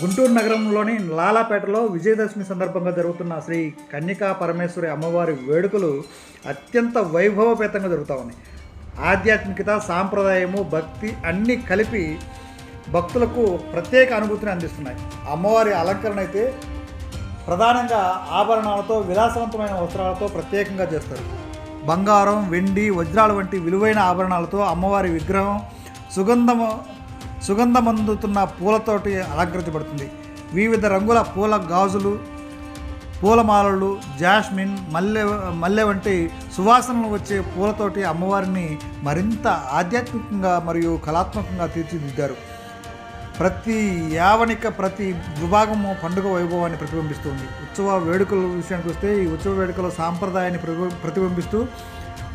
గుంటూరు నగరంలోని లాలాపేటలో విజయదశమి సందర్భంగా జరుగుతున్న శ్రీ కన్యకా పరమేశ్వరి అమ్మవారి వేడుకలు అత్యంత వైభవపేతంగా జరుగుతూ ఉన్నాయి. ఆధ్యాత్మికత సాంప్రదాయము భక్తి అన్నీ కలిపి భక్తులకు ప్రత్యేక అనుభూతిని అందిస్తున్నాయి. అమ్మవారి అలంకరణ అయితే ప్రధానంగా ఆభరణాలతో విలాసవంతమైన వస్త్రాలతో ప్రత్యేకంగా చేస్తారు. బంగారం వెండి వజ్రాలు వంటి విలువైన ఆభరణాలతో అమ్మవారి విగ్రహం సుగంధము సుగంధమందుతున్న పూలతోటి అలంకరించబడుతుంది. వివిధ రంగుల పూల గాజులు పూలమాలలు జాస్మిన్ మల్లె మల్లె వంటి సువాసనలు వచ్చే పూలతోటి అమ్మవారిని మరింత ఆధ్యాత్మికంగా మరియు కళాత్మకంగా తీర్చిదిద్దారు. ప్రతి యావనిక ప్రతి విభాగము పండుగ వైభవాన్ని ప్రతిబింబిస్తుంది. ఉత్సవ వేడుకల విషయానికి వస్తే ఈ ఉత్సవ వేడుకల సాంప్రదాయాన్ని ప్రతిబింబిస్తూ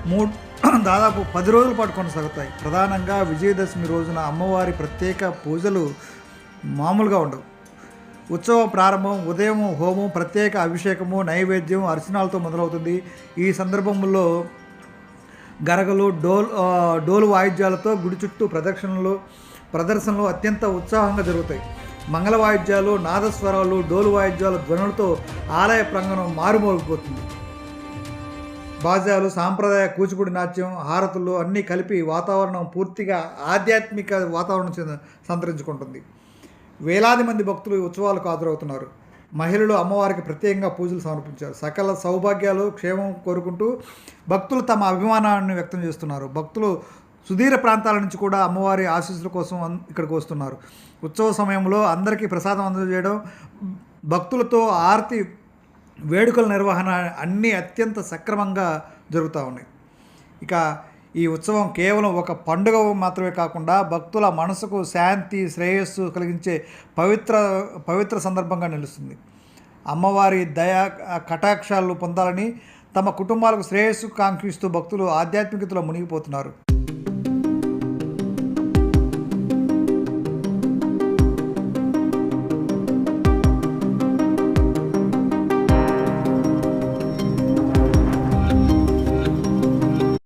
మూడు దాదాపు పది రోజుల పాటు కొనసాగుతాయి. ప్రధానంగా విజయదశమి రోజున అమ్మవారి ప్రత్యేక పూజలు మామూలుగా ఉండవు. ఉత్సవ ప్రారంభం ఉదయం హోమం ప్రత్యేక అభిషేకము నైవేద్యం అర్చనాలతో మొదలవుతుంది. ఈ సందర్భంలో గరగలు డోల్ డోలు వాయిద్యాలతో గుడి చుట్టూ ప్రదక్షిణలు ప్రదర్శనలు అత్యంత ఉత్సాహంగా జరుగుతాయి. మంగళ వాయిద్యాలు నాదస్వరాలు డోలు వాయిద్యాల ధ్వనులతో ఆలయ ప్రాంగణం మారుమోగిపోతుంది. బాజాలు సాంప్రదాయ కూచిపూడి నాట్యం హారతులు అన్నీ కలిపి వాతావరణం పూర్తిగా ఆధ్యాత్మిక వాతావరణం సంతరించుకుంటుంది. వేలాది మంది భక్తులు ఉత్సవాలకు హాజరవుతున్నారు. మహిళలు అమ్మవారికి ప్రత్యేకంగా పూజలు సమర్పించారు. సకల సౌభాగ్యాలు క్షేమం కోరుకుంటూ భక్తులు తమ అభిమానాన్ని వ్యక్తం చేస్తున్నారు. భక్తులు సుదీర ప్రాంతాల నుంచి కూడా అమ్మవారి ఆశీస్సుల కోసం ఇక్కడికి వస్తున్నారు. ఉత్సవ సమయంలో అందరికీ ప్రసాదం అందజేయడం భక్తులతో ఆర్తి వేడుకల నిర్వహణ అన్నీ అత్యంత సక్రమంగా జరుగుతూ ఉన్నాయి. ఇక ఈ ఉత్సవం కేవలం ఒక పండుగ మాత్రమే కాకుండా భక్తుల మనసుకు శాంతి శ్రేయస్సు కలిగించే పవిత్ర పవిత్ర సందర్భంగా నిలుస్తుంది. అమ్మవారి దయా కటాక్షాలు పొందాలని తమ కుటుంబాలకు శ్రేయస్సు కాంక్షిస్తూ భక్తులు ఆధ్యాత్మికతలో మునిగిపోతున్నారు.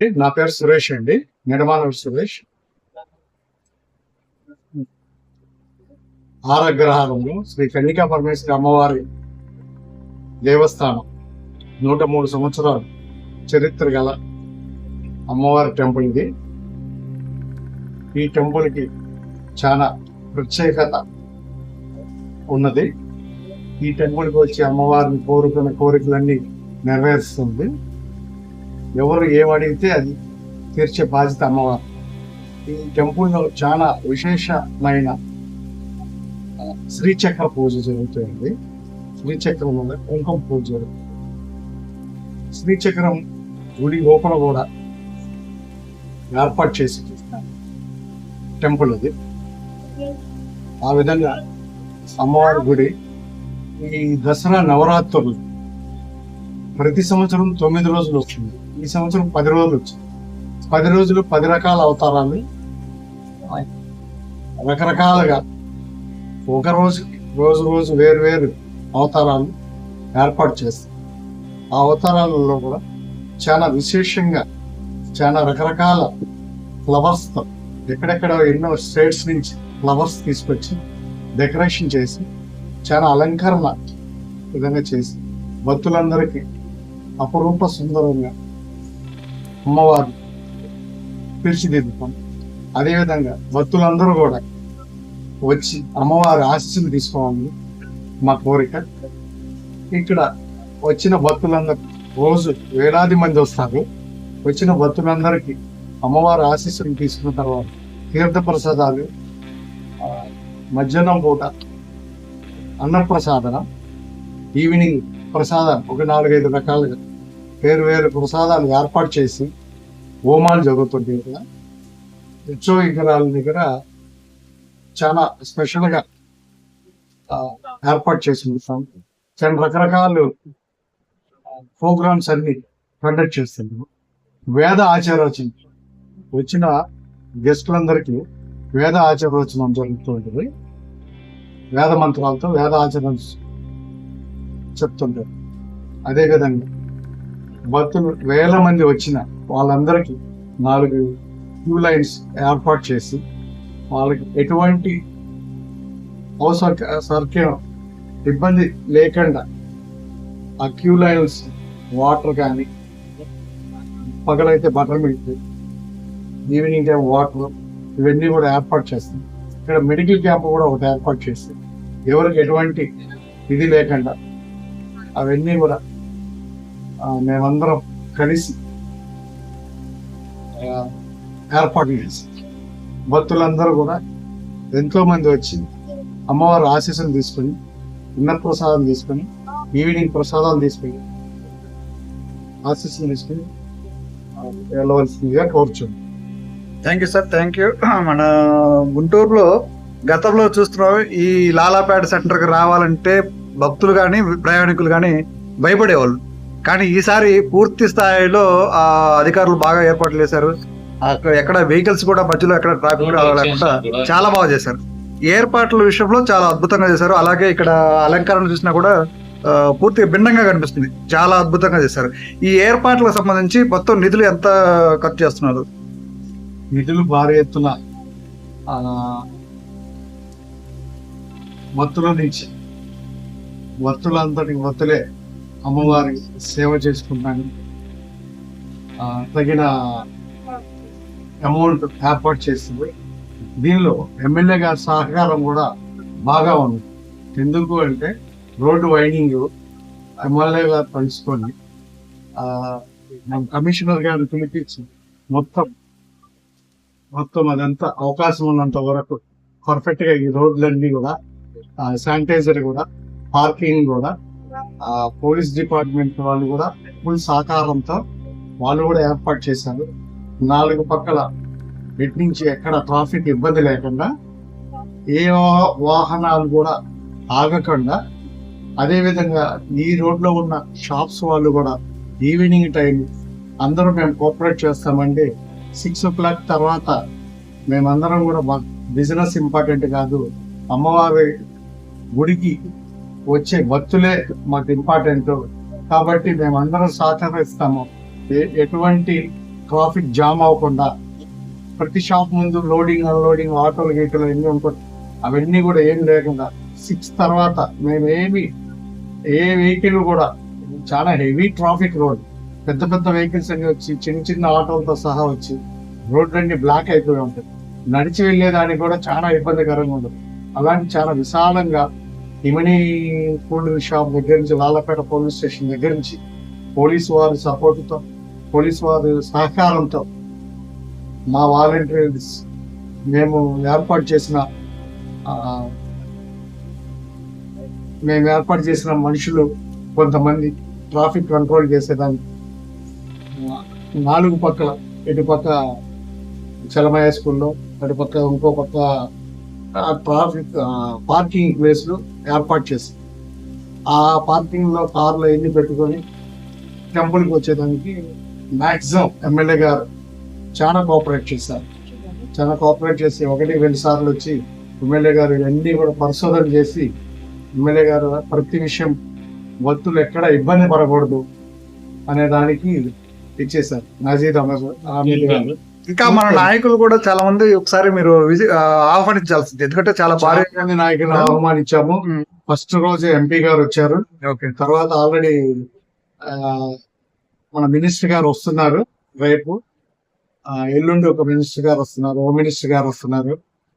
నా పేరు సురేష్ అండి. నిడమానవ సురేష్. ఆరగ్రహారంలో శ్రీ కన్నికా పరమేశ్వరి అమ్మవారి దేవస్థానం. నూట మూడు సంవత్సరాలు చరిత్ర గల అమ్మవారి టెంపుల్ ఇది. ఈ టెంపుల్కి చాలా ప్రత్యేకత ఉన్నది. ఈ టెంపుల్కి వచ్చి అమ్మవారిని కోరుకున్న కోరికలన్నీ నెరవేరుస్తుంది. ఎవరు ఏమడిగితే అది తీర్చే బాధ్యత అమ్మవారు. ఈ టెంపుల్లో చాలా విశేషమైన శ్రీచక్ర పూజ జరుగుతుంది. శ్రీచక్రం వల్ల కుంకుమ పూజ జరుగుతుంది. శ్రీచక్రం గుడి లోపల కూడా ఏర్పాటు చేసి టెంపుల్ అది. ఆ విధంగా అమ్మవారి గుడి ఈ దసరా నవరాత్రులు ప్రతి సంవత్సరం తొమ్మిది రోజులు వస్తుంది. ఈ సంవత్సరం పది రోజులు వచ్చింది. పది రోజులు పది రకాల అవతారాలు. రకరకాలుగా ఒక రోజు రోజు రోజు వేరు వేరు అవతారాలు ఏర్పాటు చేస్తాం ఆ అవతారాలలో కూడా చాలా విశేషంగా చాలా రకరకాల ఫ్లవర్స్తో ఎక్కడెక్కడ ఎన్నో స్టేట్స్ నుంచి ఫ్లవర్స్ తీసుకొచ్చి డెకరేషన్ చేసి చాలా అలంకరణ విధంగా చేసి భక్తులందరికీ అపురూప సుందరంగా అమ్మవారు తీర్చిదిద్దుతాం అదేవిధంగా భక్తులందరూ కూడా వచ్చి అమ్మవారి ఆశీస్సులు తీసుకోవాలని మా కోరిక. ఇక్కడ వచ్చిన భక్తులందరూ రోజు వేలాది మంది వస్తారు. వచ్చిన భక్తులందరికీ అమ్మవారి ఆశీస్సులు తీసుకున్న తర్వాత తీర్థ ప్రసాదాలు మధ్యాహ్నం పూట అన్నప్రసాదన ఈవినింగ్ ప్రసాదం ఒక నాలుగైదు రకాలుగా వేరు వేరు ప్రసాదాలు ఏర్పాటు చేసి హోమాలు జరుగుతుంటాయి ఇక్కడ. ఉత్సవ విగ్రహాల దగ్గర చాలా స్పెషల్గా ఏర్పాటు చేసి ఉంటాం చాలా రకరకాలు ప్రోగ్రామ్స్ అన్ని కండక్ట్ చేస్తున్నాము వేద ఆచారోచన వచ్చిన గెస్టులందరికీ వేద ఆచారోచనం జరుగుతుంటుంది. వేద మంత్రాలతో వేద ఆచరణ చెప్తుంటారు. అదేవిధంగా భక్తులు వేల మంది వచ్చిన వాళ్ళందరికీ నాలుగు క్యూ లైన్స్ ఏర్పాటు చేసి వాళ్ళకి ఎటువంటి అవసర సర్క్యం ఇబ్బంది లేకుండా ఆ క్యూ లైన్స్ వాటర్ కానీ పగలైతే butter milk evening time water ఇవన్నీ కూడా ఏర్పాటు చేస్తాం ఇక్కడ మెడికల్ క్యాంప్ కూడా ఒకటి ఏర్పాటు చేస్తాం ఎవరికి ఎటువంటి ఇది లేకుండా అవన్నీ కూడా మేమందరం కలిసి ఏర్పాటు చేస్తాం భక్తులందరూ కూడా ఎంతో మంది వచ్చి అమ్మవారు ఆశీస్సులు తీసుకొని ఉన్న ప్రసాదం తీసుకొని ఈవినింగ్ ప్రసాదాలు తీసుకొని ఆశీస్సులు తీసుకొని వెళ్ళవలసిందిగా కోరుచుంది thank you sir thank you మన గుంటూరులో గతంలో చూస్తున్నాం ఈ లాలాపేట సెంటర్కి రావాలంటే భక్తులు కానీ ప్రయాణికులు కానీ భయపడేవాళ్ళు. కానీ ఈసారి పూర్తి స్థాయిలో ఆ అధికారులు బాగా ఏర్పాట్లు చేశారు. అక్కడ ఎక్కడ వెహికల్స్ కూడా మధ్యలో ఎక్కడ ట్రాఫిక్ లేకుండా చాలా బాగా చేశారు. ఈ ఏర్పాట్ల విషయంలో చాలా అద్భుతంగా చేశారు. అలాగే ఇక్కడ అలంకరణ చూసినా కూడా పూర్తిగా భిన్నంగా కనిపిస్తుంది. చాలా అద్భుతంగా చేశారు. ఈ ఏర్పాట్లకు సంబంధించి మొత్తం నిధులు ఎంత ఖర్చు చేస్తున్నారు? నిధులు భారీ ఎత్తున ఆ, నుంచి భక్తులందరికి భక్తులే అమ్మవారి సేవ చేసుకుంటాను. తగిన అమౌంట్ ఏర్పాటు చేస్తుంది దీనిలో ఎమ్మెల్యే గారి సహకారం కూడా బాగా ఉంది. ఎందుకు అంటే రోడ్డు వైడింగ్ ఎమ్మెల్యే గారు తెలుసుకొని కమిషనర్ గారిని పిలిపించి మొత్తం మొత్తం అదంతా అవకాశం ఉన్నంత వరకు పర్ఫెక్ట్గా ఈ రోడ్లన్నీ కూడా శానిటైజర్ కూడా పార్కింగ్ కూడా పోలీస్ డిపార్ట్మెంట్ వాళ్ళు కూడా ఫుల్ సహకారంతో వాళ్ళు కూడా ఏర్పాటు చేశారు. నాలుగు పక్కల ఇటు నుంచి ఎక్కడ ట్రాఫిక్ ఇబ్బంది లేకుండా ఏ వాహనాలు కూడా ఆగకుండా అదేవిధంగా ఈ రోడ్లో ఉన్న షాప్స్ వాళ్ళు కూడా ఈవినింగ్ టైం అందరూ మేము కోఆపరేట్ చేస్తామండి. సిక్స్ ఓ క్లాక్ తర్వాత మేమందరం కూడా బిజినెస్ ఇంపార్టెంట్ కాదు అమ్మవారి గుడికి వచ్చే భక్తులే మాకు ఇంపార్టెంట్ కాబట్టి మేమందరం సహకరిస్తాము. ఏ- ఎటువంటి ట్రాఫిక్ జామ్ అవ్వకుండా ప్రతి షాప్ ముందు లోడింగ్ అన్లోడింగ్ ఆటోలు గీటలు ఎన్ని ఉంటాయి అవన్నీ కూడా ఏం లేకుండా సిక్స్ తర్వాత మేమేమి ఏ వెహికల్ కూడా చాలా హెవీ ట్రాఫిక్ రోడ్ పెద్ద పెద్ద వెహికల్స్ అన్ని వచ్చి చిన్న చిన్న ఆటోలతో సహా వచ్చి రోడ్లన్నీ బ్లాక్ అయిపోయి ఉంటాయి. నడిచి వెళ్ళేదానికి కూడా చాలా ఇబ్బందికరంగా ఉంటుంది. అలాంటి చాలా విశాలంగా ఇమని కూల్ షాప్ దగ్గర నుంచి లాలపేట పోలీస్ స్టేషన్ దగ్గర నుంచి పోలీసు వారి సపోర్టుతో పోలీసు వారి సహకారంతో మా వాలంటీర్స్ మేము ఏర్పాటు చేసిన మేము ఏర్పాటు చేసిన మనుషులు కొంతమంది ట్రాఫిక్ కంట్రోల్ చేసేదాన్ని. నాలుగు పక్కల ఇటు పక్క చలమయ్య స్కూల్లో అటు పక్క ఇంకో పక్క ట్రాఫిక్ పార్కింగ్ ప్లేస్లు ఏర్పాటు చేసి ఆ పార్కింగ్లో కార్లు ఎన్ని పెట్టుకొని టెంపుల్కి వచ్చేదానికి మ్యాక్సిమం ఎమ్మెల్యే గారు చాలా కోఆపరేట్ చేశారు. చాలా కోఆపరేట్ చేసి ఒకటి రెండు సార్లు వచ్చి ఎమ్మెల్యే గారు ఇవన్నీ కూడా పరిశోధన చేసి ఎమ్మెల్యే గారు ప్రతి విషయం భక్తులు ఎక్కడ ఇబ్బంది పడకూడదు అనే దానికి ఇచ్చేశారు. నజీద్ అహ్మద్ అహ్మద్ గారు. ఇంకా మన నాయకులు కూడా చాలా మంది ఒకసారి మీరు ఆహ్వానించాల్సింది. ఎందుకంటే చాలా భారీ మంది నాయకులు ఆహ్వానించాము ఉమ్. ఫస్ట్ రోజు ఎంపీ గారు వచ్చారు. ఓకే. తర్వాత ఆల్రెడీ మన మినిస్టర్ గారు వస్తున్నారు రేపు. ఎల్లుండి ఒక మినిస్టర్ గారు వస్తున్నారు హోమ్ మినిస్టర్ గారు వస్తున్నారు.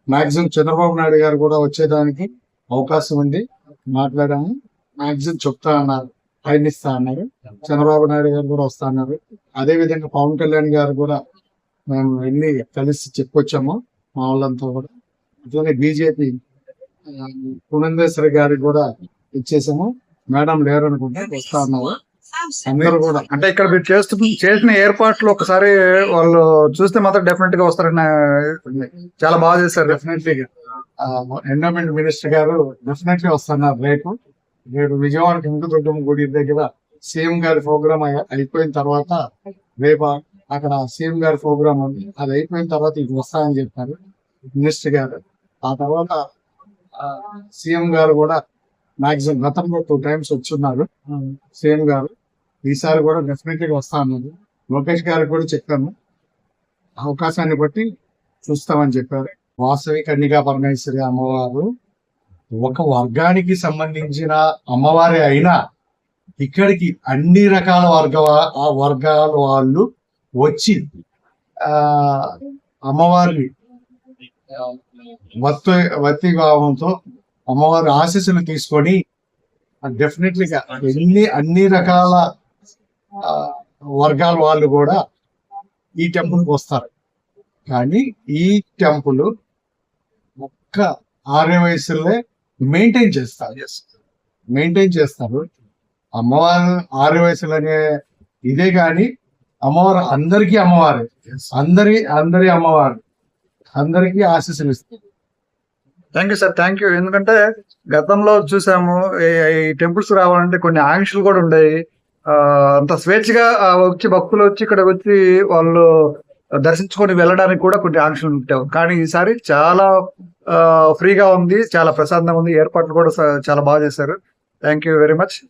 మాక్సిమం చంద్రబాబు నాయుడు గారు కూడా వచ్చేదానికి అవకాశం ఉంది. మాట్లాడాము. మాక్సిమం చెప్తా అన్నారు. ప్రయత్నిస్తా అన్నారు. చంద్రబాబు నాయుడు గారు కూడా వస్తా అన్నారు. అదే విధంగా పవన్ కళ్యాణ్ గారు కూడా మేము వెళ్ళి కలిసి చెప్పొచ్చాము మా వాళ్ళంతా కూడా. అట్లనే బీజేపీ పునందేశ్వరి గారికి కూడా ఇచ్చేసాము. మేడం లేరు అనుకుంటే వస్తా అన్నారు. అందరూ కూడా. అంటే ఇక్కడ మీరు చేస్తు చేసిన ఏర్పాట్లు ఒకసారి వాళ్ళు చూస్తే మాత్రం డెఫినెట్గా వస్తారని చాలా బాగా చేశారు. డెఫినెట్లీ ఎండోమెంట్ మినిస్టర్ గారు డెఫినెట్లీ వస్తున్నారు రేపు. రేపు విజయవాడ వెంకటదుర్గం గుడి దగ్గర సీఎం గారి ప్రోగ్రామ్ అయిపోయిన తర్వాత రేపు అక్కడ సీఎం గారి ప్రోగ్రామ్ ఉంది. అది అయిపోయిన తర్వాత ఇది వస్తాయని చెప్పారు మినిస్టర్ గారు. ఆ తర్వాత సీఎం గారు కూడా మాక్సిమం గతంలో టూ టైమ్స్ వచ్చున్నారు. సీఎం గారు ఈసారి కూడా డెఫినెట్లీ వస్తా అన్నారు లోకేష్ గారికి కూడా చెప్పాను. అవకాశాన్ని బట్టి చూస్తామని చెప్పారు. వాసవి కన్నికా పరమేశ్వరి అమ్మవారు ఒక వర్గానికి సంబంధించిన అమ్మవారి అయినా ఇక్కడికి అన్ని రకాల వర్గ వర్గాల వాళ్ళు వచ్చి అమ్మవారిని వత్తి వత్తి భావంతో అమ్మవారి ఆశీస్సులు తీసుకొని డెఫినెట్లీగా ఎన్ని అన్ని రకాల వర్గాల వాళ్ళు కూడా ఈ టెంపుల్కి వస్తారు. కానీ ఈ టెంపుల్ ఒక్క ఆర్య వయసులే మెయింటైన్ చేస్తారు. మెయింటైన్ చేస్తారు. అమ్మవారు ఆర్య వయసులు అనే ఇదే కానీ అమ్మవారు అందరికీ అమ్మవారు. అందరి అందరి అమ్మవారు. అందరికీ ఆశీస్సులు ఇస్తారు thank you sir thank you ఎందుకంటే గతంలో చూసాము ఈ- టెంపుల్స్ రావాలంటే కొన్ని ఆంక్షలు కూడా ఉండేవి. ఆ, అంత స్వేచ్ఛగా వచ్చి భక్తులు వచ్చి ఇక్కడ వచ్చి వాళ్ళు దర్శించుకొని వెళ్ళడానికి కూడా కొన్ని ఆంక్షలు ఉంటాయి. కానీ ఈసారి చాలా ఫ్రీగా ఉంది చాలా ప్రశాంతంగా ఉంది. ఏర్పాట్లు కూడా చాలా బాగా చేశారు. Thank you very much